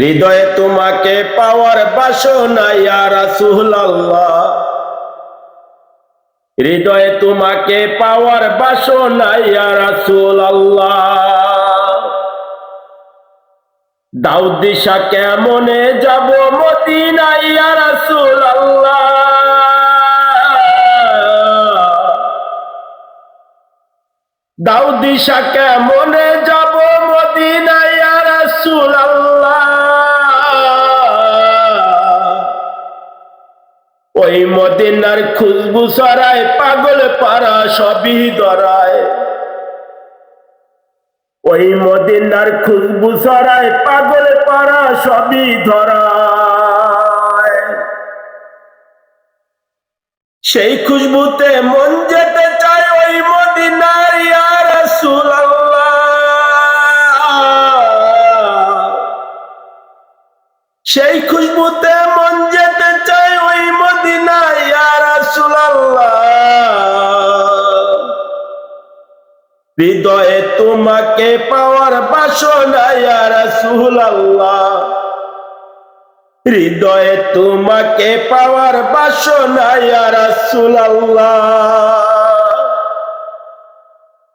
হৃদয়ে তোমাকে পাওয়ার বাসনা, ইয়া রাসূলুল্লাহ। হৃদয়ে তোমাকে পাওয়ার বাসনা, ইয়া রাসূলুল্লাহ। দাও দিশা কেমনে যাব মদিনা ইয়া রাসূলুল্লাহ? দাও দিশা কেমনে যাব মদিনা ওই মদিনার খুশবু সরায়, পাগল পারা সবই দরায় ওই মদিনার খুশবু সরায়, পাগল পারা সবই ধরায়। সেই খুশবুতে মন যেতে চায় ওই মদিনার ইয়া রাসূলুল্লাহ। সেই খুশবুতে মন যেতে চায় হৃদয়ে তোমাকে পাওয়ার বাসনা রাসূলুল্লাহ। হৃদয়ে তোমাকে পাওয়ার বাসনা রাসূলুল্লাহ।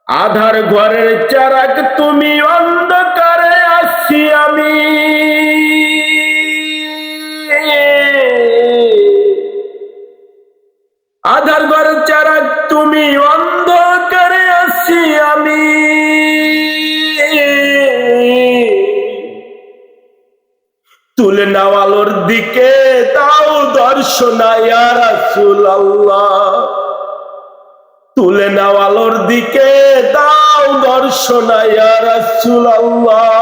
আধার ঘরের চারাক তুমি অন্ধকারে আসছি আমি। আধার ঘরের চারাক তুমি আসছি আমি। তুলে নাওয়ালোর দিকে, দাও দর্শন ইয়া রাসূলুল্লাহ। তুলে নাওয়ালোর দিকে, দাও দর্শন ইয়া রাসূলুল্লাহ।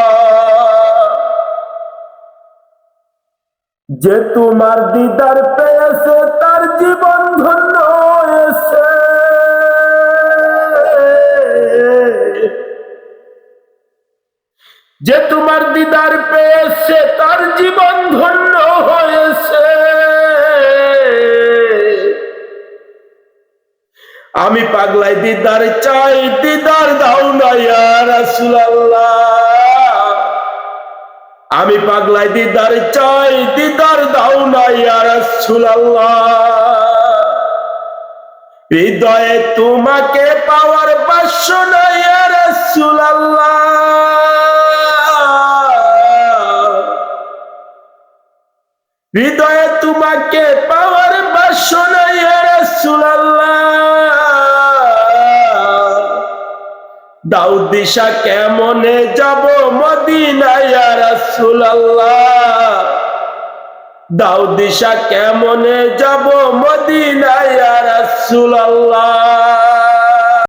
যে তোমার দিদার পেয়েছে যে তোমার দিদার পেয়েছে, তার জীবন ধন্য হয়েছে। আমি পাগলাই দিদার চাই, দিদার দাও আমি পাগলাই দিদার চাই, দিদার দাও না হৃদয়ে তোমাকে পাওয়ার হৃদয়ে তোমাকে পাওয়ার বাসনা দাও দিশা কেমনে যাব মদিনা ইয়া রাসূলুল্লাহ? দাও দিশা কেমনে যাব মদিনা ইয়া রাসূলুল্লাহ?